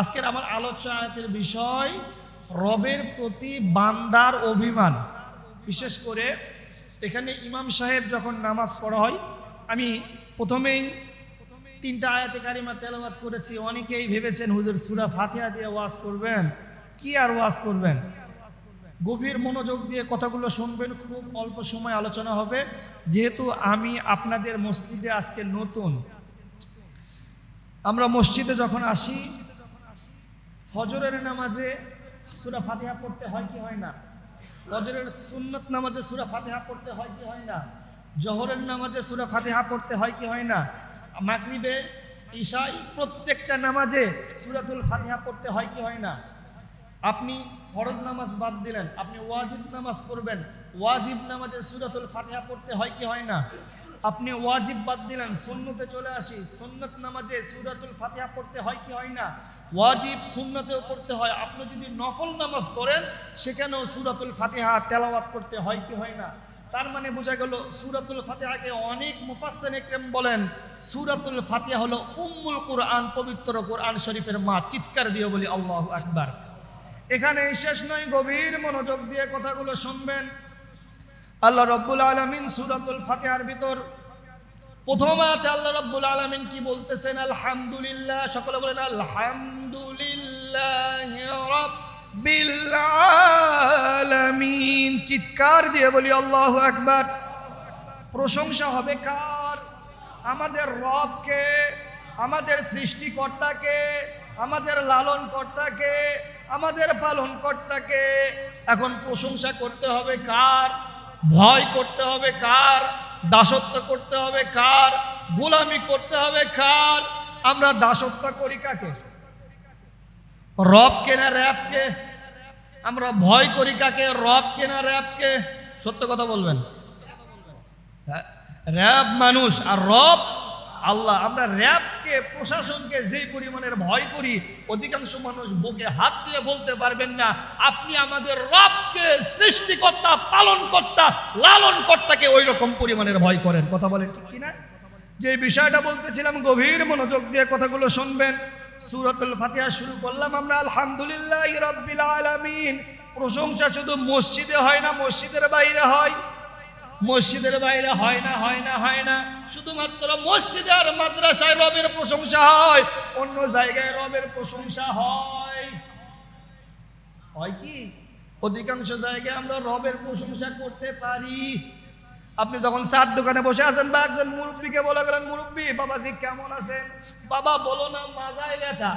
আজকের আমার আলোচ্য বিষয়, রবের প্রতি বান্দার অভিমান। বিশেষ করে এখানে ইমাম সাহেব যখন নামাজ পড়া হয়, আমি প্রথমেই তিনটা আয়াতে কারিমা তেলাওয়াত করেছি। অনেকেই ভেবেছেন, হুজুর, সুরা ফাতিহা দিয়ে ওয়াজ করবেন? কি আর ওয়াজ করবেন? গভীর মনোযোগ দিয়ে কথাগুলো শুনবেন, খুব অল্প সময় আলোচনা হবে। যেহেতু আমি আপনাদের মসজিদে আজকে নতুন, আমরা মসজিদে যখন আসি ফজরের নামাজে সুরা ফাতিহা পড়তে হয় কি হয় না? ফজরের সুন্নত নামাজে সুরা ফাতিহা পড়তে হয় কি হয় না? জহরের নামাজে সুরা ফাতিহা পড়তে হয় কি হয় না? মাগরিবে ঈশাই প্রত্যেকটা নামাজে সুরাতুল ফাতিহা পড়তে হয় কি হয় না? আপনি ফরজ নামাজ বাদ দিলেন, আপনি ওয়াজিব নামাজ পড়বেন, ওয়াজিব নামাজে সুরাতুল ফাতিহা পড়তে হয় কি হয় না? আপনি ওয়াজিব বাদ দিলেন, সুন্নতে চলে আসি। সুন্নত নামাজে সুরাতুল ফাতিহা পড়তে হয় কি হয় না? ওয়াজিব সুন্নতেও পড়তে হয়। আপনি যদি নফল নামাজ পড়েন, সেখানেও সুরাতুল ফাতিহা তেলাওয়াত করতে হয় কি হয় না? তার মানে বোঝা গেল, সুরাতুল ফাতিহাকে অনেক মুফাসসির ইকরাম বলেন, সুরাতুল ফাতিহা হলো উম্মুল কোরআন, পবিত্র কোরআন শরীফের মা, চিৎকার দিয়ে বলি আল্লাহু আকবার। এখানে শেষ নয়, গভীর মনোযোগ দিয়ে কথাগুলো শুনবেন। আল্লাহ রব্বুল আলমিন সুরাতুল ফাতিহার ভিতর প্রথম আয়াতে আল্লাহ রব্বুল আলমিন কি বলতেছেন? আলহামদুলিল্লাহ। সকলে বলেন, আলহামদুলিল্লাহ চিৎকার দিয়ে বলি, আল্লাহ একবার প্রশংসা হবে কার? আমাদের রবকে, আমাদের সৃষ্টিকর্তাকে, আমাদের লালন কর্তাকে আমাদের পালন কর্তাকে এখন প্রশংসা করতে হবে কার? ভয় করতে হবে কার? দাসত্ব করতে হবে কার? গোলামি করতে হবে কার? আমরা দাসত্ব করি কাকে? রব কেনা র্যাবকে আমরা ভয় করি কাকে? রব কেনা র্যাবকে সত্য কথা বলবেন? হ্যাঁ, র্যাব মানুষ আর রব আল্লাহ, আমরা র্যাবকে, প্রশাসনকে যেই পরিমাণের ভয় করি, অধিকাংশ মানুষ বুকে হাত দিয়ে বলতে পারবেন না, আপনি আমাদের রবকে, সৃষ্টিকর্তা, পালনকর্তা, লালনকর্তাকে ওই রকম পরিমাণের ভয় করেন। কথা বলেন ঠিক কিনা? যে বিষয়টা বলতেছিলাম, গভীর মনোযোগ দিয়ে কথাগুলো শুনবেন। সুরাতুল ফাতিহা শুরু করলাম আমরা, আলহামদুলিল্লাহ রব্বিল আলামিন। প্রশংসা শুধু মসজিদে হয় না, মসজিদের বাইরে হয়। মসজিদের বাইরে হয় না হয় না হয় না। শুধুমাত্র মসজিদে আর মাদ্রাসায় রবের প্রশংসা হয়, অন্য জায়গায় রবের প্রশংসা হয়। হয় কি? অধিকাংশ জায়গায় আমরা রবের প্রশংসা করতে পারি। আপনি যখন চার দোকানে বসে আছেন বা একজন মুরব্বীকে বলে গেলেন, মুরব্বী, বাবাজি কেমন আছেন? বাবা, বলো না, মাজায় ব্যথা।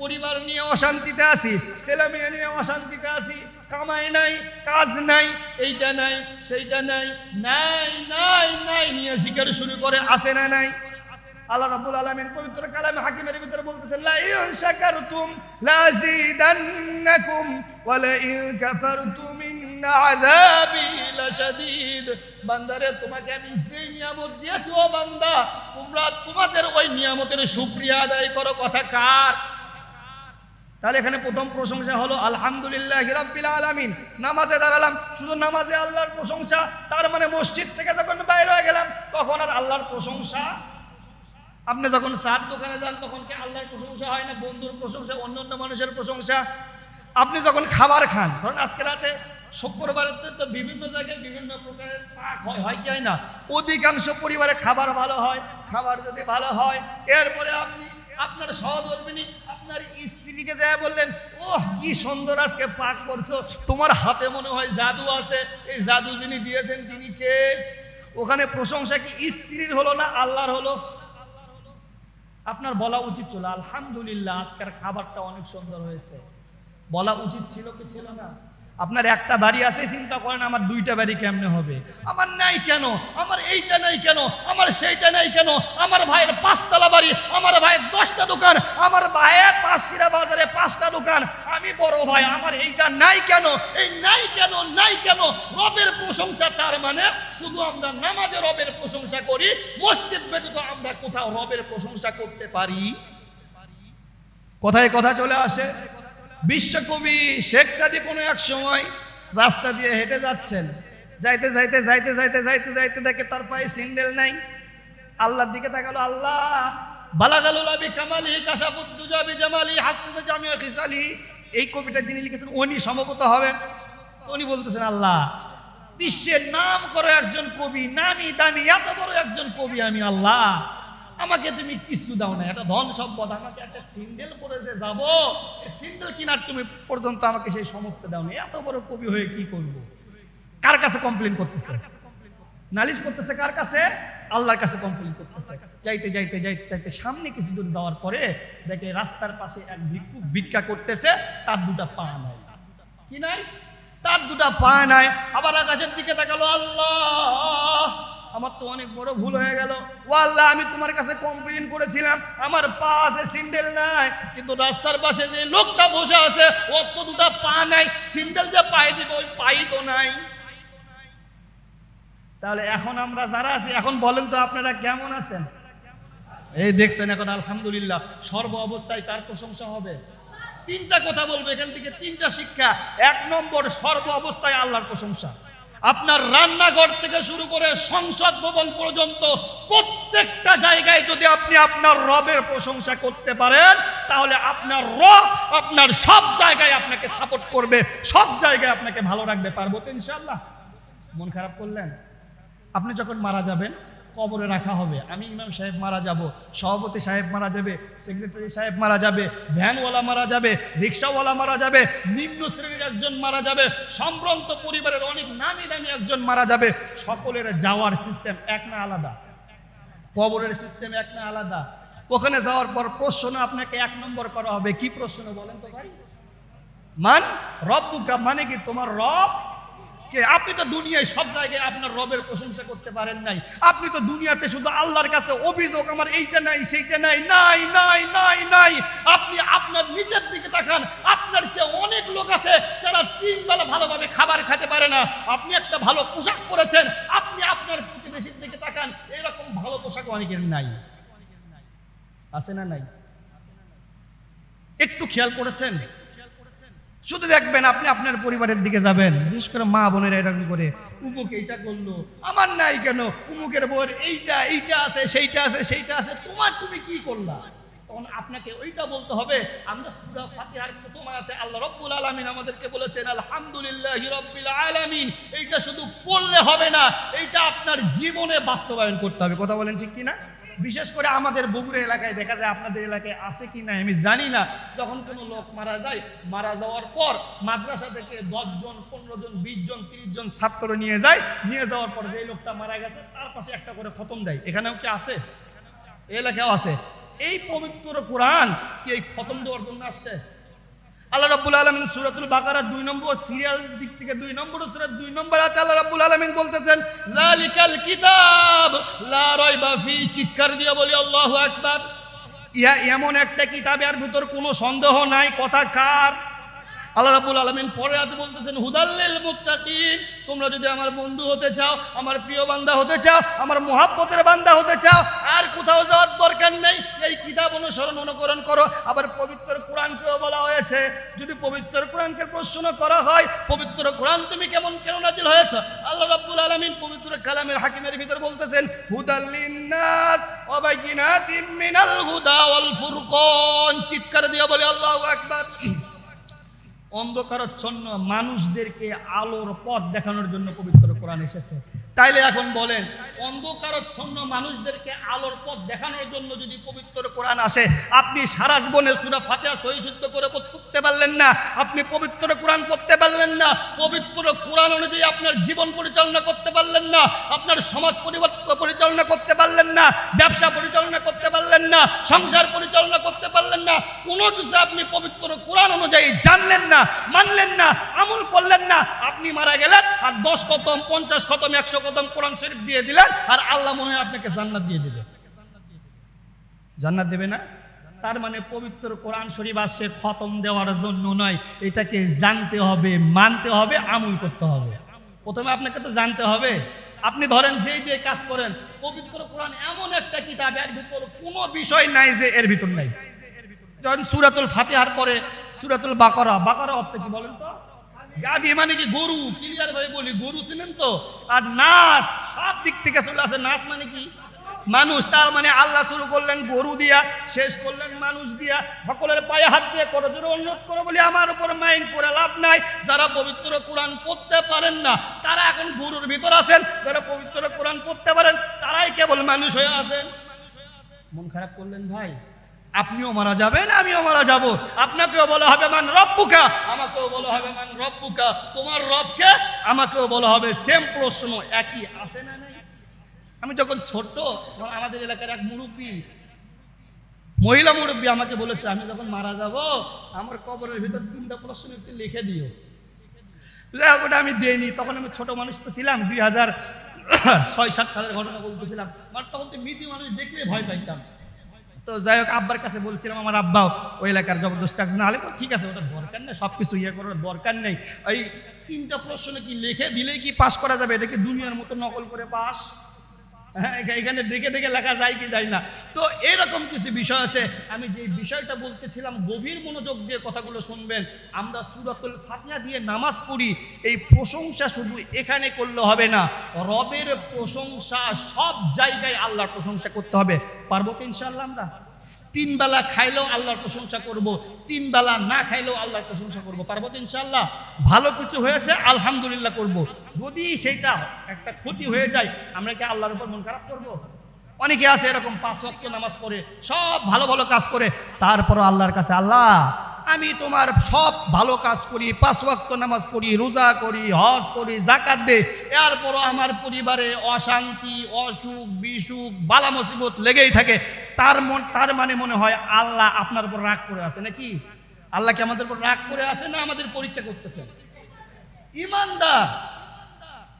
পরিবার নিয়ে অশান্তিতে আছি ছেলে মেয়ে নিয়ে অশান্তিতে আছি কামাই নাই, কাজ নাই, এইটা নাই, সেইটা নাই নাই নাই নাই নিয়ে জিকার শুরু করে আসে না নাই? আল্লাহ রাব্বুল আলামিন পবিত্র কালামে হাকিমের ভিতরে বলতেছেন লা ইন শাকারতুম লাযিদান্নাকুম ওয়া লা ইন কাফারতুম ইন আযাবি লাশাদীদ। বান্দারে, তোমাকে আমি যে নিয়ামত দিয়েছি, ও বান্দা, তোমরা তোমাদের ওই নিয়ামতের শুকরিয়া আদায় করো, কথা কার? তাহলে এখানে প্রথম প্রশংসা হলো, আলহামদুলিল্লাহ রাব্বিল আলামিন। নামাজে দাঁড়ালাম, শুধু নামাজে আল্লাহর প্রশংসা, তার মানে মসজিদ থেকে যখন বাইরে হয়ে গেলাম, তখন আর আল্লাহর প্রশংসা। আপনি যখন চার দোকানে যান, তখন কি আল্লাহর প্রশংসা হয় না? বন্ধুর প্রশংসা অন্য অন্য মানুষের প্রশংসা। আপনি যখন খাবার খান, ধরুন আজকে রাতে শুক্রবারের তো বিভিন্ন জায়গায় বিভিন্ন প্রকারের পাক হয় হয় কি হয় না? অধিকাংশ পরিবারে খাবার ভালো হয়, খাবার যদি ভালো হয়, এরপরে আপনি আপনার সহধর্মিনী আপনার স্ত্রীকে যায় বললেন, ওহ, কি সুন্দর আজকে পাক করছ। তোমার হাতে মনে হয় জাদু আছে। এই জাদু যিনি দিয়েছেন, তিনি কে? ওখানে প্রশংসা কি, স্ত্রীর হলো না আল্লাহর হলো? আপনার বলা উচিত ছিল, আলহামদুলিল্লাহ, আজকের খাবারটা অনেক সুন্দর হয়েছে। বলা উচিত ছিল কি ছিল না? আপনার একটা বাড়ি আছে, চিন্তা করেন আমার দুইটা বাড়ি কেমনে হবে? আমার নাই কেন? আমার এইটা নাই কেন? আমার সেইটা নাই কেন? আমার ভাইয়ের পাঁচতলা বাড়ি, আমার ভাইয়ের দশটা দোকান, আমার ভাইয়ের পাঁচশিরা বাজারে পাঁচটা দোকান। আমি বড় ভাই, আমার এইটা নাই কেন? এই নাই কেন নাই কেন? রবের প্রশংসা তার মানে শুধু আমরা নামাজে রবের প্রশংসা করি, মসজিদ ব্যতীত আমরা কোথাও রবের প্রশংসা করতে পারি? কোথায় কথা চলে আসে। বিশ্বকবি শেখ সাদি কোনো এক সময় রাস্তা দিয়ে হেঁটে যাচ্ছেন। যাইতে যাইতে যাইতে যাইতে যাইতে যাইতে দেখে তার পায়ে সিন্ডেল নাই। আল্লাহর দিকে তাকালো, আল্লাহ! বালাগালুল আবি কামালি কাশাফুদ্দুজা বি জামালি, হাসনুদ জামিয়া খিসালি। এই কবিটা যিনি লিখেছেন, উনি সম্ভবত হবেন। উনি বলতেছেন, আল্লাহ! বিশ্বের নাম করো একজন কবি, নামি দামি, এত বড় একজন কবি আমি, আল্লাহ! আমাকে তুমি কিছু দাও না, একটা ধন সম্পদ, আমাকে একটা সিন্ডেল পরে যে যাব, এই সিন্ডেল কিনার তুমি পর্যন্ত আমাকে সেই সমর্থ দাও না এত বড় কবি হয়ে কি করব? কার কাছে কমপ্লেন করতেছে? নালিশ করতেছে কার কাছে? আল্লাহর কাছে কমপ্লেন করতেছে। যাইতে যাইতে যাইতে যাইতে সামনে কিছু দূর যাওয়ার পরে দেখে রাস্তার পাশে এক ভিক্ষু ভিক্ষা করতেছে, তার দুটা পা নাই। কি নাই? তার দুটা পা নাই। আবার আকাশের দিকে তাকালো, আল্লাহ! আমার তো অনেক বড় ভুল হয়ে গেল। ও আল্লাহ আমি তোমার কাছে কমপ্লেন করেছিলাম। আমার পা আছে সিন্ডেল নাই। কিন্তু রাস্তার পাশে যে লোকটা বসে আছে, ওর তো দুটা পা নাই। সিন্ডেল যে পায়ে দিবে, ওই পাই তো নাই। তাহলে এখন আমরা যারা আছি, এখন বলেন তো আপনারা কেমন আছেন? এই দেখছেন এখন, আলহামদুলিল্লাহ। সর্ব অবস্থায় কার প্রশংসা হবে? তিনটা কথা বলব এখান থেকে, তিনটা শিক্ষা। এক নম্বর, সর্ব অবস্থায় আল্লাহর প্রশংসা। আপনার রান্নাঘর থেকে শুরু করে সংসদ ভবন পর্যন্ত প্রত্যেকটা জায়গায় যদি আপনি আপনার রবের প্রশংসা করতে পারেন, তাহলে আপনার রব আপনার সব জায়গায় আপনাকে সাপোর্ট করবে, সব জায়গায় আপনাকে ভালো রাখবে, পারব তো ইনশাল্লাহ মন খারাপ করলেন? আপনি যখন মারা যাবেন কবরে রাখা হবে। আমি ইমাম সাহেব মারা যাব, সভাপতি সাহেব মারা যাবে, সেক্রেটারি সাহেব মারা যাবে, ভ্যানওয়ালা মারা যাবে, রিক্সাওয়ালা মারা যাবে, নিম্ন শ্রেণির একজন মারা যাবে, সম্ভ্রান্ত পরিবারের অনেক নামি দামি একজন মারা যাবে। সকলের যাওয়ার সিস্টেম এক না আলাদা। কবরের সিস্টেম এক না আলাদা। ওখানে যাওয়ার পর প্রশ্ন আপনাকে এক নম্বর করা হবে। কি প্রশ্ন বলেন তো ভাই? মান রব্বুকা মানে কি? তোমার রব কে? আপনি তো দুনিয়ায় সব জায়গায় আপনার রবের প্রশংসা করতে পারেন নাই। আপনি তো দুনিয়াতে শুধু আল্লাহর কাছে অভিযোগ, আমার এইটা নাই, সেইটা নাই নাই নাই নাই নাই। আপনি আপনার নিচের দিকে তাকান, আপনার চেয়ে অনেক লোক আছে যারা তিন বেলা ভালোভাবে খাবার খেতে পারে না। আপনি একটা ভালো পোশাক পরেছেন, আপনি আপনার প্রতিবেশীর দিকে তাকান, এরকম ভালো পোশাক অনেকের নাই। আছে না নাই? একটু খেয়াল করেছেন? শুধু দেখবেন আপনি আপনার পরিবারের দিকে যাবেন, বিশেষ করে মা বোনেরা এরকম করে, উমুক, এইটা করল আমার নাই কেন? উমুকের বউয়ের এইটা এইটা আছে, সেইটা আছে সেইটা আছে, তোমার তুমি কি করলা? তখন আপনাকে ওইটা বলতে হবে। আমরা সূরা ফাতিহার প্রথম আয়াতে আল্লাহ রাব্বুল আলামিন আমাদেরকে বলেছেন, আলহামদুলিল্লাহি রাব্বিল আলামিন। এইটা শুধু পড়লে হবে না, এইটা আপনার জীবনে বাস্তবায়ন করতে হবে। কথা বলেন ঠিক কি না বিশেষ করে আমাদের বগুড়া এলাকায় দেখা যায় আপনাদের এলাকায় আছে কি না আমি জানি না। যখন কোনো লোক মারা যায়, মারা যাওয়ার পর মাদ্রাসা থেকে দশজন পনেরো জন বিশ জন তিরিশ জন ছাত্র নিয়ে যায়। নিয়ে যাওয়ার পর যে লোকটা মারা গেছে, তার পাশে একটা করে খতম দেয়। এখানেও কি আছে? এলাকায় আছে। এই পবিত্র কোরআন কি এই খতম দেওয়ার জন্য আসছে? আল্লাহ রাব্বুল আলামিন সূরাতুল বাকারা দুই নম্বর সিরিয়াল দিক থেকে দুই নম্বর সূরা দুই নম্বর আয়াতে আল্লাহ রাব্বুল আলামিন বলতেছেন যালিকাল কিতাব, লা রাইবা ফি চিৎকার দিয়ে বলি, আল্লাহু আকবার। ইয়া এমন একটা কিতাব, এর ভিতর কোনো সন্দেহ নাই, কথা কার? আল্লাহ রাব্বুল আলামিন পরে আয়াতে বলতেছেন হুদাল্লিল মুত্তাকিন তোমরা যদি আমার বন্ধু হতে চাও, আমার প্রিয় বান্দা হতে চাও, আমার মহাব্বতের বান্দা হতে চাও, আর কোথাও যাওয়ার দরকার নেই, এই কিতাব অনুসরণ, অনুকরণ করো, আবার পবিত্র কোরআনকেও হয়েছে? যদি পবিত্র কোরআনকে প্রশ্ন করা হয়, পবিত্র কোরআন তুমি কেমন কেন নাজিল হয়েছ? আল্লাহ রাব্বুল আলামিন পবিত্র কালামের হাকিমের ভিতর বলতেছেন হুদাল্লিন্নাস ওয়া বাইয়িনাতিম মিনাল হুদা ওয়াল ফুরকান। চিৎকার দিয়ে বলে, আল্লাহু আকবার। অন্ধকারচ্ছন্ন মানুষদেরকে আলোর পথ দেখানোর জন্য পবিত্র কোরআন এসেছে। তাইলে এখন বলেন, অন্ধকারচ্ছন্ন মানুষদেরকে আলোর পথ দেখানোর জন্য যদি পবিত্র কোরআন আসে, আপনি সারা জীবনে সুরা ফাতিহা সহি শুদ্ধ করে পড়তে পারলেন না, আপনি পবিত্র কোরআন পড়তে পারলেন না, পবিত্র কোরআন অনুযায়ী আপনার জীবন পরিচালনা করতে পারলেন না, আপনার সমাজ পরিবর্তন পরিচালনা করতে পারলেন না, ব্যবসা পরিচালনা করতে পারলেন না, সংসার পরিচালনা করতে পারলেন না, কোনো কিছু আপনি পবিত্র কোরআন অনুযায়ী জানলেন না, মানলেন না, আমল করলেন না, আপনি মারা গেলেন, আর দশ কতম পঞ্চাশ কতম একশো কদম কোরআন শরীফ দিয়ে দিলেন আর আল্লাহ মনে আপনাকে জান্নাত দিয়ে দেবে। জান্নাত দেবে না? তার মানে পবিত্র কোরআন শরীফ আসছে খতম দেওয়ার জন্য নয়। এটাকে জানতে হবে, মানতে হবে, আমল করতে হবে। প্রথমে আপনাকে তো জানতে হবে। আপনি ধরেন যে যে কাজ করেন, পবিত্র কোরআন এমন একটা কিতাব, এর ভিতর কোনো বিষয় নাই যে এর ভিতর নাই। যখন সুরাতুল ফাতিহার পরে সুরাতুল বাকরা বাকরা অর্থ কি বলেন তো? গাভী মানে কি গরু? ক্লিয়ার ভাবে বলি, গরু ছিলেন তো? আর নাচ সব দিক থেকে চলে আসে। নাচ মানে কি? মানুষ, তার মানে আল্লাহ শুরু করলেন গরু দিয়া, শেষ করলেন মানুষ দিয়া, সকলের পায়ে হাত দিয়ে করো, জোরে অনুরোধ করো বলে, আমার উপর মাইন্ড করে লাভ নাই। যারা পবিত্র কোরআন পড়তে পারেন না, তারা এখন গরুর ভিতর আছেন। যারা পবিত্র কোরআন পড়তে পারেন, তারাই কেবল মানুষ হয়ে আছেন। মন খারাপ করলেন ভাই? আপনিও মারা যাবেন আমিও মারা যাব। আপনাকেও বলা হবে মান রব্বুকা? আমাকেও বলা হবে মান রব্বুকা? তোমার রবকে আমাকেও বলা হবে সেম প্রশ্ন একই আছে না নাই? আমি যখন ছোট তখন আমাদের এলাকার এক মুরব্বী মহিলা মুরব্বী আমাকে বলেছে আমি যখন মারা যাব আমার কবরের ভিতর তিনটা প্রশ্ন একটু লিখে দিও। যাই হোক, ওটা আমি দেইনি। তখন আমি ছোট মানুষ তো ছিলাম দুই হাজার ছয় সাত সালের ঘটনা বলতেছিলাম। মানে তখন তো মৃত্যু মানুষ দেখলে ভয় পাইতাম। তো যাই হোক, আব্বার কাছে বলছিলাম, আমার আব্বাও ওই এলাকার জবরদস্ত একজন আলে ঠিক আছে ওটা দরকার নেই সব কিছু ইয়ে করার দরকার নেই। ওই তিনটা প্রশ্ন কি লিখে দিলেই কি পাস করা যাবে? এটা কি দুনিয়ার মতো নকল করে পাস এখা- এখানে দেখে দেখে লেখা যায় কি যায় না। তো এরকম কিছু বিষয় আছে। আমি যে বিষয়টা বলতেছিলাম, গভীর মনোযোগ দিয়ে কথাগুলো শুনবেন। আমরা সুরাতুল ফাতিহা দিয়ে নামাজ পড়ি। এই প্রশংসা শুধু এখানে করলে হবে না, রবের প্রশংসা সব জায়গায় আল্লাহর প্রশংসা করতে হবে। পারব কি ইনশাআল্লাহ আমরা? তিন বেলা খাইলেও আল্লাহর প্রশংসা করব, তিন বেলা না খাইলেও আল্লাহর প্রশংসা করব, পারব তো ইনশাল্লাহ ভালো কিছু হয়েছে, আলহামদুলিল্লাহ করব। যদি সেটা একটা ক্ষতি হয়ে যায়, আমরা কি আল্লাহর উপর মন খারাপ করব? অনেকে আছে এরকম পাঁচ ওয়াক্ত নামাজ পড়ে, সব ভালো ভালো কাজ করে, তারপরও আল্লাহর কাছে আল্লাহ আমি তোমার সব ভালো কাজ করি, পাঁচ ওয়াক্ত নামাজ পড়ি, রোজা করি, হজ করি জাকাত দে এরপরও আমার পরিবারে অশান্তি, অসুখ, বিসুখ, বালা মুসিবত লেগেই থাকে। তার মন, তার মানে মনে হয় আল্লাহ আপনার উপর রাগ করে আছে নাকি? আল্লাহ কি আমাদের উপর রাগ করে আছে না আমাদের পরীক্ষা করতেছেন ইমানদার।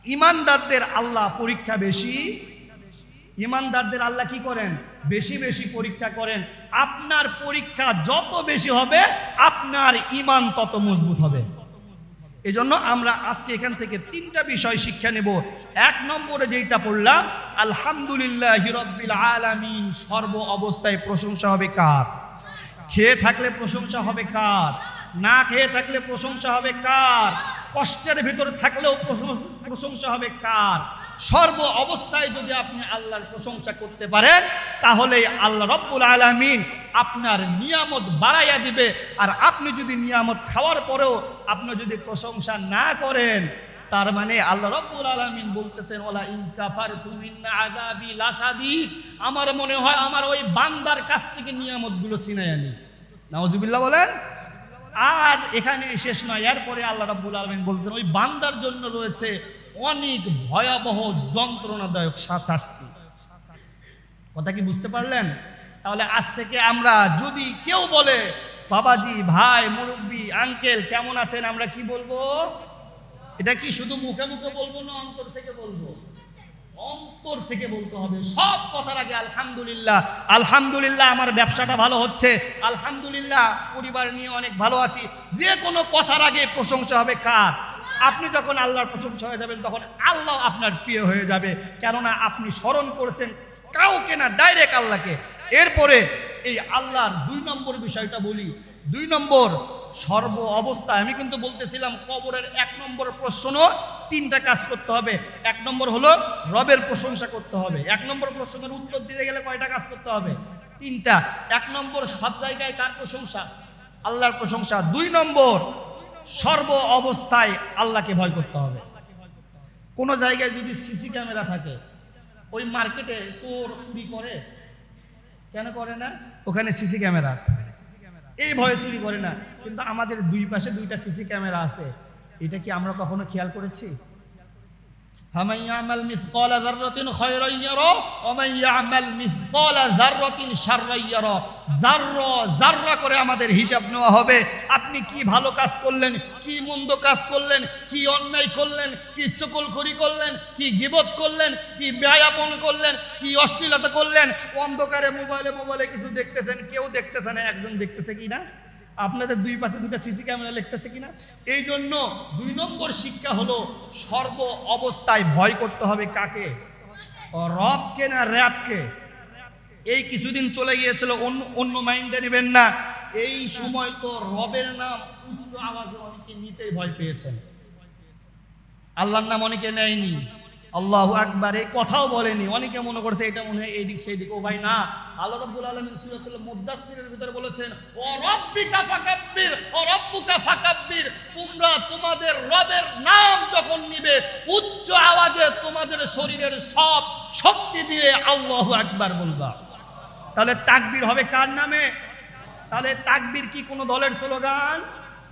ইমানদারদের আল্লাহ পরীক্ষা বেশি। ইমানদারদের আল্লাহ কি করেন? বেশি বেশি পরীক্ষা করেন। আপনার পরীক্ষা যত বেশি হবে, আপনার ইমান তত মজবুত হবে। এই জন্য আমরা আজকে এখান থেকে তিনটা বিষয় শিক্ষা নেব। এক নম্বরে যেটা পড়লাম, আলহামদুলিল্লাহ হিরব্বিল আলামিন, সর্ব অবস্থায় প্রশংসা হবে কার? খেয়ে থাকলে প্রশংসা হবে কার? না খেয়ে থাকলে প্রশংসা হবে কার? কষ্টের ভিতরে থাকলেও প্রশংসা হবে কার? সর্ব অবস্থায় যদি আপনি আল্লাহর প্রশংসা করতে পারেন, তাহলে আল্লাহ রব্বুল আলামিন আপনার নিয়ামত বাড়াইয়া দিবে। আর আপনি যদি নিয়ামত খাওয়ার পরেও আপনি যদি প্রশংসা না করেন, তার মানে আল্লাহ রব্বুল আলামিন বলতেছেন, ওলা ইনকাফার তুমিন্না আদাবি লাসাদিদ আমার মনে হয় আমার ওই বান্দার কাছ থেকে নিয়ামতগুলো ছিনাই আনি নাউজুবিল্লাহ বলেন। আর এখানে শেষ নয়। এরপরে আল্লাহ রাব্বুল আলামিন বলছেন, ওই বান্দার জন্য রয়েছে অনেক ভয়াবহ যন্ত্রণাদায়ক শাস্তি। কথা কি বুঝতে পারলেন? তাহলে আজ থেকে আমরা যদি কেউ বলে, বাবাজি, ভাই, মুরব্বী, আঙ্কেল, কেমন আছেন? আমরা কি বলব? এটা কি শুধু মুখে মুখে বলব না, অন্তর থেকে বলব? অন্তর থেকে বলতে হবে, সব কথার আগে আলহামদুলিল্লাহ। আলহামদুলিল্লাহ, আমার ব্যবসাটা ভালো হচ্ছে। আলহামদুলিল্লাহ, পরিবার নিয়ে অনেক ভালো আছি। যে কোনো কথার আগে প্রশংসা হবে কার? আপনি যখন আল্লাহর প্রশংসা হয়ে যাবেন, তখন আল্লাহ আপনার প্রিয় হয়ে যাবে। কেননা আপনি স্মরণ করেছেন কাউকে না ডাইরেক্ট আল্লাহকে। এরপরে এই আল্লাহর দুই নম্বর বিষয়টা বলি দুই নম্বর, সর্ব অবস্থায়, আমি কিন্তু বলতেছিলাম কবরের এক নম্বর প্রশ্ন তিনটা কাজ করতে হবে। এক নম্বর হলো রবের প্রশংসা করতে হবে। এক নম্বর প্রশ্নের উত্তর দিতে গেলে কয়টা কাজ করতে হবে? তিনটা। এক নম্বর সব জায়গায় কার প্রশংসা? আল্লাহর প্রশংসা। দুই নম্বর, সর্ব অবস্থায় আল্লাহকে ভয় করতে হবে। কোনো জায়গায় যদি সিসি ক্যামেরা থাকে, ওই মার্কেটে চোর চুরি করে, কেন করে না? ওখানে সিসি ক্যামেরা আছে। এই ভয়ে চুরি করে না। কিন্তু আমাদের দুই পাশে দুইটা সিসি ক্যামেরা আছে। এটা কি আমরা কখনো খেয়াল করেছি? فمن يعمل مثقال ذرة خيرا يرى ومن يعمل مثقال ذرة شرا يرى জাররা জাররা করে আমাদের হিসাব নেওয়া হবে আপনি কি ভালো কাজ করলেন কি মন্দ কাজ করলেন কি অন্যায় করলেন কি চকলখড়ি করলেন কি গিবত করলেন কি ব্যয়াপন করলেন কি অশ্লীলতা করলেন অন্ধকারে মোবাইলে মোবাইলে কিছু দেখতেছেন কেউ দেখতেছে না একজন দেখতেছে কি না আপনাদের দুই পাশে দুটা সিসি ক্যামেরা লিখতেছে কিনা? এই জন্য দুই নম্বর শিক্ষা হলো সর্ব অবস্থায় ভয় করতে হবে কাকে? রবকে না র্যাবকে? এই কিছুদিন চলে গিয়েছিল, অন্য অন্য মাইন্ডে নেবেন না। এই সময় তো রবের নাম উচ্চ আওয়াজে অনেকে নিতেই ভয় পেয়েছেন। আল্লাহর নাম অনেকে নেয়নি। আল্লাহ আকবার কথাও বলেনি। অনেকে মনে করছে এটা মনে হয় এই দিক সেই দিক ও ভাই না, আল্লাহ রাব্বুল আলামিন সূরাতুল মুদাসসিরের ভিতরে বলেছেন, ও রব্বিকা ফাকাব্বির, ও রব্বুকা ফাকাব্বির, তোমরা তোমাদের রবের নাম যখন নিবে, উচ্চ আওয়াজে তোমাদের শরীরের সব শক্তি দিয়ে আল্লাহু আকবার বলবা। তাহলে তাকবীর হবে কার নামে? তাহলে তাকবীর কি কোনো দলের স্লোগান?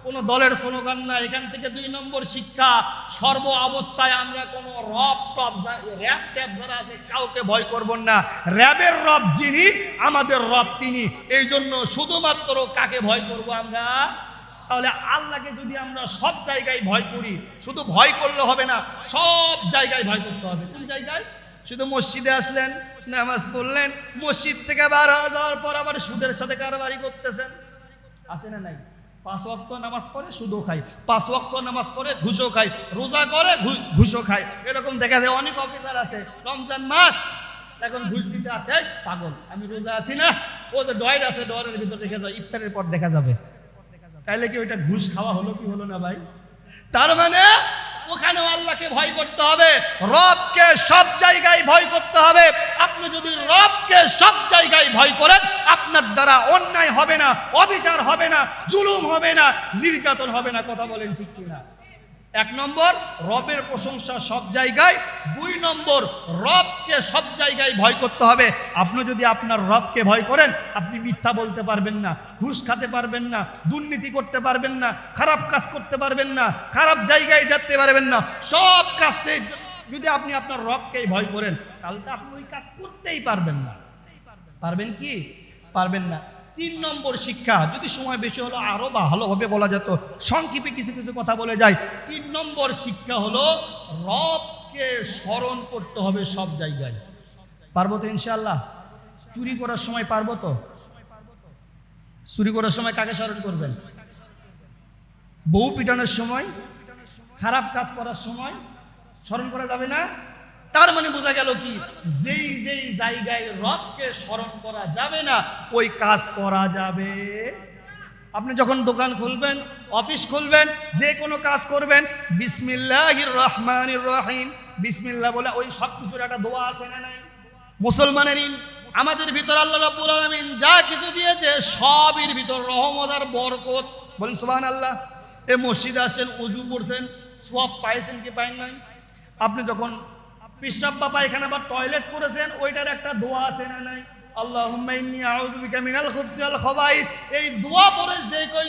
কোনো দলের স্লোগান না, এখান থেকে দুই নম্বর শিক্ষা, সর্ব অবস্থায় আমরা কোনো রব টপ র্যাব ট্যাব যারা আছে, কাউকে ভয় করব না। র্যাবের রব যিনি, আমাদের রব তিনি। এই জন্য শুধুমাত্র কাকে ভয় করব আমরা? তাহলে আল্লাহকে যদি আমরা সব জায়গায় ভয় করি, শুধু ভয় করলে হবে না, সব জায়গায় ভয় করতে হবে। কোন জায়গায়? শুধু মসজিদে আসলেন, নামাজ পড়লেন, মসজিদ থেকে বার হয়ে যাওয়ার পর আবার সুদের সাথে কারবারি করতেছেন। আছে না নাই? পাঁচ ওয়াক্ত নামাজ পড়ে, সুদও খায়। পাঁচ ওয়াক্ত নামাজ পড়ে, ঘুষও খায়। রোজা করে, ঘু- ঘুষও খায়। এরকম দেখা যায় অনেক অফিসার আছে, রমজান মাস, এখন ঘুষ দিতে আছে, পাগল। আমি রোজা আছি না। ও যে ডয়ের আছে, ডয়ের ভিতর দেখা যায়, ইফতারের পর দেখা যাবে। তাইলে কি ওইটা ঘুষ খাওয়া হলো কি হলো না ভাই? তার মানে ওখানেও আল্লাহকে ভয় করতে হবে। রবকে সব জায়গায় ভয় করতে হবে। আপনি যদি রবকে সব জায়গায় ভয় করেন, আপনার দ্বারা অন্যায় হবে না, অবিচার হবে না, জুলুম হবে না, নির্যাতন হবে না। কথা বলেন ঠিক কিনা? এক নম্বর, রবের প্রশংসা সব জায়গায়। দুই নম্বর, রবকে সব জায়গায় ভয় করতে হবে। আপনি যদি আপনার রবকে ভয় করেন, আপনি মিথ্যা বলতে পারবেন না, ঘুষ খাতে পারবেন না, দুর্নীতি করতে পারবেন না, খারাপ কাজ করতে পারবেন না, খারাপ জায়গায় যেতে পারবেন না। সব কাজে যদি আপনি আপনার রবকেই ভয় করেন, তাহলে তো আপনি ওই কাজ করতেই পারবেন না। পারবেন কি? পারবেন না। তিন নম্বর শিক্ষা, যদি সময় বেশি হলো আরও ভালোভাবে বলা যেত, সংক্ষেপে কিছু কিছু কথা বলে যায় তিন নম্বর শিক্ষা হলো, রবকে স্মরণ করতে হবে সব জায়গায়। পারব তো ইনশাল্লাহ চুরি করার সময় পারব তো? চুরি করার সময় কাকে স্মরণ করবেন? বউ পিটানোর সময়? খারাপ কাজ করার সময়? স্মরণ করা যাবে না। তার মানে বোঝা গেল কি? যেই যেই জায়গায় রবকে স্মরণ করা যাবে না, ওই কাজ করা যাবে। আপনি যখন দোকান খুলবেন, অফিস খুলবেন, যে কোনো কাজ করবেন, বিসমিল্লাহির রহমানির রহিম। বিসমিল্লাহ বলে ওই সব কিছুর একটা দোয়া আছে না নাই? মুসলমানের আমাদের ভিতর আল্লাহ রাব্বুল আলামিন যা কিছু দিয়েছে সবের ভিতর রহমত আর বরকত। বলেন সুবহান আল্লাহ এ মসজিদে আসেন উজু করছেন সব পাইছেন কি পাইন নাই? আপনি যখন পেশাব বা পায়খানা বা টয়লেট করেছেন, ওইটার একটা দোয়া আছে না নাই? এই দোয়া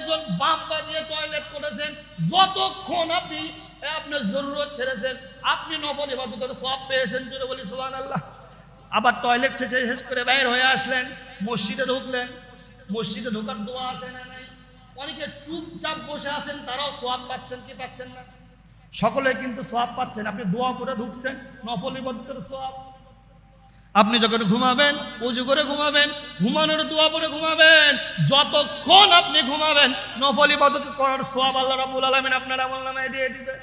যে বাম টয়লেট করেছেন, যতক্ষণ আপনি আপনার জরুরত ছেড়েছেন, আপনি সব সুবহানাল্লাহ। আবার টয়লেট শেষে শেষ করে বাইর হয়ে আসলেন, মসজিদে ঢুকলেন। মসজিদে ঢোকার দোয়া আছে না নাই? অনেকে চুপচাপ বসে আছেন, তারাও সোয়াব পাচ্ছেন কি পাচ্ছেন না? সকলে কিন্তু সোয়াব পাচ্ছেন। আপনি দোয়া করে ঢুকছেন, নফল ইবাদতের সোয়াব আপনি যখন ঘুমাবেন, উজু করে ঘুমাবেন, ঘুমানোর দোয়া পরে ঘুমাবেন, যতক্ষণ আপনি ঘুমাবেন, নফল ইবাদত করার সোয়াব আল্লাহ রাব্বুল আলামিন আপনার আমল নামায় দিয়ে দিবে।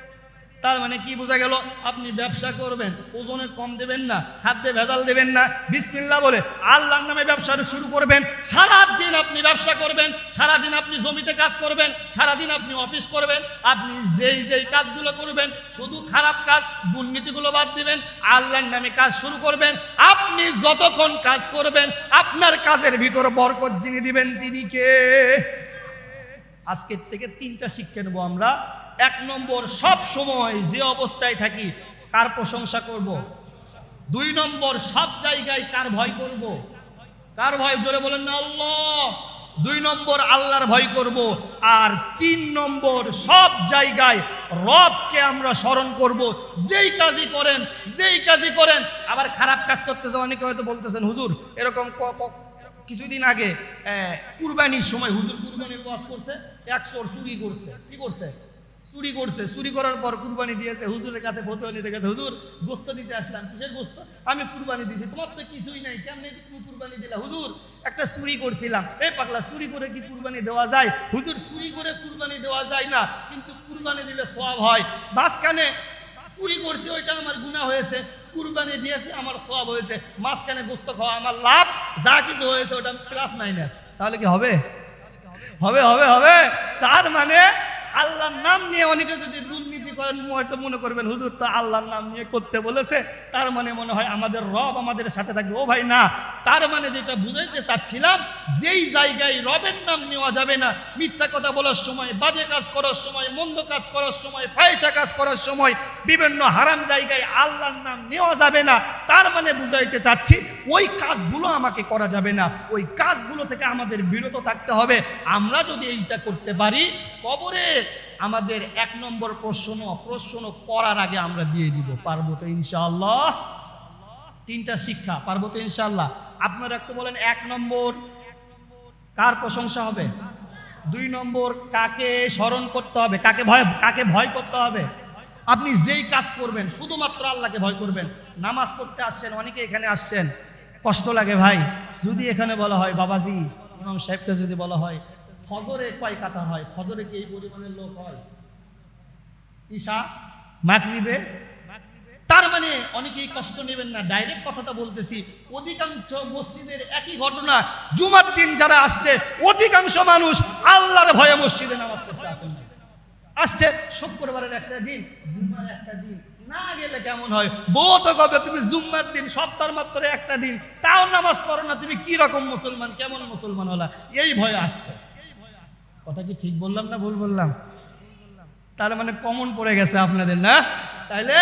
তার মানে কি বোঝা গেল? আপনি ব্যবসা করবেন, ওজনে কম দেবেন না, খাদ্যে ভেজাল দেবেন না। বিসমিল্লাহ বলে আল্লাহর নামে ব্যবসা শুরু করবেন সারা দিন আপনি ব্যবসা করবেন সারা দিন আপনি জমিতে কাজ করবেন সারা দিন আপনি অফিস করবেন, আপনি যেই যেই কাজগুলো করবেন, শুধু খারাপ কাজ, দুর্নীতিগুলো বাদ দিবেন, আল্লাহর নামে কাজ শুরু করবেন, আপনি যতক্ষণ কাজ করবেন, আপনার কাজের ভিতর বরকত যিনি দিবেন তিনি কে? আজকের থেকে তিনটা শিক্ষা নেব আমরা। এক নম্বর সব সময় যে অবস্থায় থাকি, কার প্রশংসা করব। দুই নম্বর সব জায়গায় কার ভয় করব। কার ভয়? জোরে বলেন না, আল্লাহ। দুই নম্বর আল্লাহর ভয় করব। আর তিন নম্বর সব জায়গায় রবকে আমরা স্মরণ করব। যেই কাজই করেন, যেই কাজই করেন, আবার খারাপ কাজ করতেছে অনেকে হয়তো বলতেছেন, হুজুর, এরকম কিছুদিন আগে কুরবানির সময় হুজুর কুরবানির ওয়াজ করছে একশো চুরি করছে। কি করছে? চুরি করছে চুরি করার পর কুরবানি দিয়েছে হুজুরের কাছে ফতুয়া নিতে গেছে হুজুর গোস্ত দিতে আসলাম কিসের গোস্ত? আমি কুরবানি দিয়েছি তোমার তো কিছুই নাই কেমনে তুমি কুরবানি দিলা? হুজুর একটা চুরি করছিলাম। এই পাগলা চুরি করে কি কুরবানি দেওয়া যায়? হুজুর চুরি করে কুরবানি দেওয়া যায় না কিন্তু কুরবানি দিলে সব হয়। মাঝখানে চুরি করছি ওইটা আমার গুণা হয়েছে কুরবানি দিয়েছে আমার সব হয়েছে মাঝখানে গোস্ত খাওয়া আমার লাভ যা কিছু হয়েছে ওটা প্লাস মাইনাস তাহলে কি হবে? হবে হবে হবে। তার মানে আল্লাহর নাম নিয়ে অনেকে যদি যদি করেন? হয়তো মনে করবেন, হুজুর তো আল্লাহর নাম নিয়ে করতে বলেছে। তার মানে মনে হয় আমাদের রব আমাদের সাথে থাকবে। ও ভাই, না। তার মানে যেটা বুঝাইতে চাচ্ছিলাম, যেই জায়গায় রবের নাম নেওয়া যাবে না, মিথ্যা কথা বলার সময়, বাজে কাজ করার সময়, মন্দ কাজ করার সময় ফায়সা কাজ করার সময়, বিভিন্ন হারাম জায়গায় আল্লাহর নাম নেওয়া যাবে না, তার মানে বুঝাইতে চাচ্ছি, ওই কাজগুলো আমাকে করা যাবে না। ওই কাজগুলো থেকে আমাদের বিরত থাকতে হবে। আমরা যদি এইটা করতে পারি, কবরে আমাদের এক নম্বর প্রশ্ন প্রশ্ন করার আগে আমরা দিয়ে দিব। পারব তো ইনশাআল্লাহ? তিনটা শিক্ষা, পারব তো ইনশাআল্লাহ? আপনারা একটু বলেন, এক নম্বর কার প্রশংসা হবে? দুই নম্বর কাকে স্মরণ করতে হবে? কাকে ভয় কাকে ভয় করতে হবে? আপনি যেই কাজ করবেন, শুধুমাত্র আল্লাহকে ভয় করবেন। নামাজ পড়তে আসছেন, অনেকে এখানে আসছেন। কষ্ট লাগে ভাই। যদি এখানে বলা হয়, বাবাজি, ইমাম সাহেবকে যদি বলা হয় ফজরে কয় কাতা হয়? ফজরে কি এই পরিমাণের লোক হয়? ঈশা, মাগরিবে? তার মানে অনেকেই কষ্ট নেবেন না ডাইরেক্ট কথাটা বলতেছি। অধিকাংশ মসজিদের একই ঘটনা, জুমার দিন যারা আসছে, অধিকাংশ মানুষ আল্লাহর ভয়ে মসজিদে নামাজ পড়তে আসেন আসছে শুক্রবারের একটা দিন জুম্মার একটা দিন। না গেলে কেমন হয়? বউ তো কবে তুমি জুম্মার দিন সপ্তাহ মাত্র একটা দিন, তাও নামাজ পড়ো না, তুমি কি রকম মুসলমান, কেমন মুসলমান হলা এই ভয়ে আসছে। কথা কি ঠিক বললাম না ভুল বললাম? তার মানে কমন পড়ে গেছে আপনাদের, না? তাইলে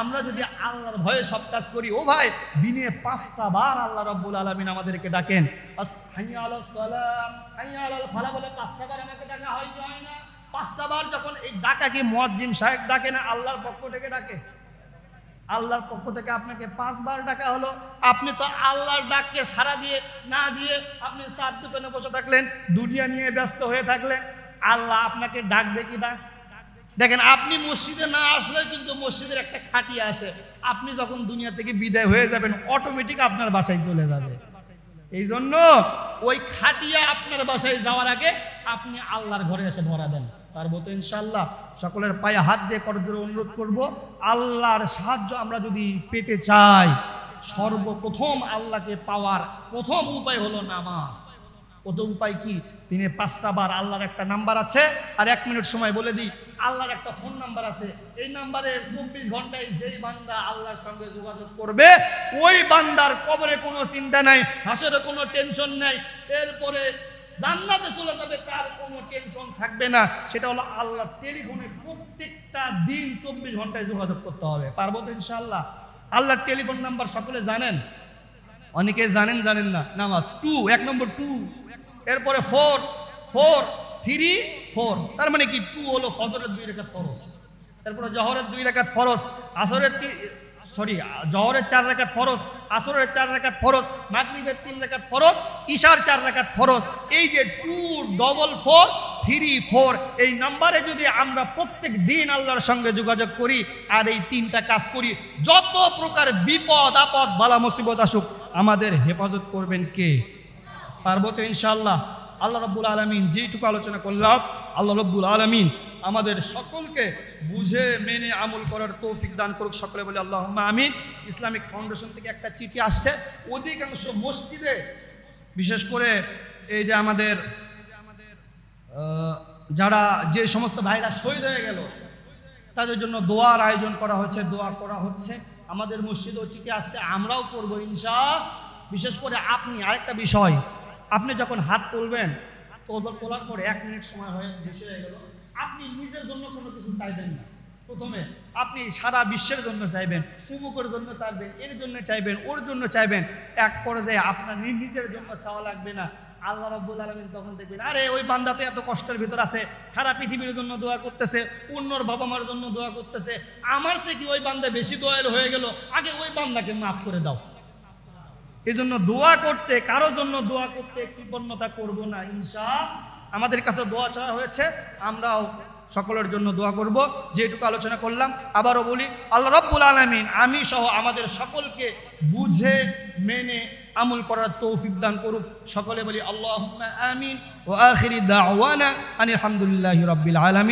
আমরা যদি আল্লাহর ভয়ে সব কাজ করি, ও ভাই, দিনে পাঁচটা বার আল্লাহ রব্বুল আলমিন আমাদেরকে ডাকেন। ফালা বলে পাঁচটা বার হয় না। পাঁচটা বার যখন এই ডাকা কি মুয়াজ্জিম সাহেব ডাকে না, আল্লাহর পক্ষ থেকে ডাকে। আল্লাহর পক্ষ থেকে আপনাকে পাঁচবার ডাকা হলো। আপনি তো আল্লাহর ডাককে সারা দিয়ে, না দিয়ে আপনি সাত দোকানে বসে থাকলেন, দুনিয়া নিয়ে ব্যস্ত হয়ে থাকলেন। আল্লাহ আপনাকে ডাকবে কি না? দেখেন, আপনি মসজিদে না আসলে কিন্তু মসজিদের একটা খাটিয়া আছে। আপনি যখন দুনিয়া থেকে বিদায় হয়ে যাবেন অটোমেটিক আপনার বাসায় চলে যাবে। এই জন্য ওই খাটিয়া আপনার বাসায় যাওয়ার আগে আপনি আল্লাহর ঘরে এসে ভরা দেন। পারব তো ইনশাল্লাহ সকলের পায়ে হাত দিয়ে করজোরে অনুরোধ করব, আল্লাহর সাহায্য আমরা যদি পেতে চাই, সর্বপ্রথম আল্লাহকে পাওয়ার প্রথম উপায় হলো নামাজ। প্রথম উপায় কি? দিনে পাঁচটা বার আল্লাহর একটা নাম্বার আছে, আর এক মিনিট সময় বলে দিই, আল্লাহর একটা ফোন নাম্বার আছে। এই নাম্বারে চব্বিশ ঘন্টায় যেই বান্দা আল্লাহর সঙ্গে যোগাযোগ করবে, ওই বান্দার কবরে কোনো চিন্তা নাই, হাসরে কোনো টেনশন নাই। এরপরে জান্নাতে চলে যাবে, তার কোনো টেনশন থাকবে না। সেটা হলো আল্লাহ টেলিফোনে প্রত্যেকটা দিন চব্বিশ ঘন্টায় যোগাযোগ করতে হবে। পারব তো ইনশাআল্লাহ? আল্লাহর টেলিফোন নাম্বার সকলে জানেন? অনেকে জানেন জানেন না। নামাজ টু এক নম্বর টু এরপরে ফোর ফোর থ্রি ফোর তার মানে কি? টু হলো ফজরের দুই রেখাত ফরজ। তারপরে জহরের দুই রেখাত ফরজ। আসরের সরি জহরের চার রেখাত ফরজ, আসরের চার রেখাত ফরজ, মাগরিবের তিন রেখাত ফরজ, ঈশার চার রেখাত ফরজ। এই যে two double four three four এই নাম্বারে যদি আমরা প্রত্যেক দিন আল্লাহর সঙ্গে যোগাযোগ করি আর এই তিনটা কাজ করি, যত প্রকার বিপদ, আপদ, বালা, মুসিবত আসুক, আমাদের হেফাজত করবেন কে? পারব তো ইনশাল্লাহ আল্লাহ রব্বুল আলমিন, যেইটুকু আলোচনা করলাম, আল্লাহ রব্বুল আলমিন আমাদের সকলকে বুঝে, মেনে, আমল করার তৌফিক দান করুক সকলে বলে আল্লাহ আমিন। ইসলামিক ফাউন্ডেশন থেকে একটা চিঠি আসছে। অধিকাংশ মসজিদে, বিশেষ করে এই যে আমাদের যারা যে সমস্ত ভাইরা শহীদ হয়ে গেল, তাদের জন্য দোয়ার আয়োজন করা হচ্ছে, দোয়া করা হচ্ছে। আমাদের মসজিদেও চিঠি আসছে, আমরাও করব ইনশা। বিশেষ করে আপনি, আরেকটা বিষয়, আপনি যখন হাত তুলবেন, তোল- তোলার পরে এক মিনিট সময় হয়ে বেশি হয়ে গেল। আপনি নিজের জন্য কোনো কিছু চাইবেন না। প্রথমে আপনি সারা বিশ্বের জন্য চাইবেন উমুকের জন্য চাইবেন, এর জন্য চাইবেন, ওর জন্য চাইবেন। এক পর্যায়ে আপনার নিজের জন্য চাওয়া লাগবে না। আল্লাহ রব্বুল আলমিন তখন দেখবেন, আরে, ওই বান্দা তো এত কষ্টের ভিতর আছে। সারা পৃথিবীর জন্য দোয়া করতেছে, অন্যর বাবা মার জন্য দোয়া করতেছে। আমার সে কি ওই বান্দা বেশি দোয়াল হয়ে গেল? আগে ওই বান্দাকে মাফ করে দাও। এই জন্য দোয়া করতে কারও জন্য দোয়া করতে কৃপণতা করব না, ইনশা আমাদের কাছে দোয়া চাওয়া হয়েছে, আমরাও সকলের জন্য দোয়া করব। যেটুকু আলোচনা করলাম, আবারও বলি, আল্লাহ রব্বুল আলমিন আমি সহ আমাদের সকলকে বুঝে, মেনে, আমল করার তৌফিক দান করুক। সকলে বলি আল্লাহ আমিন ও আখিরি দাওয়ানা আনিল আলহামদুলিল্লাহ রব্বিল আলমিন।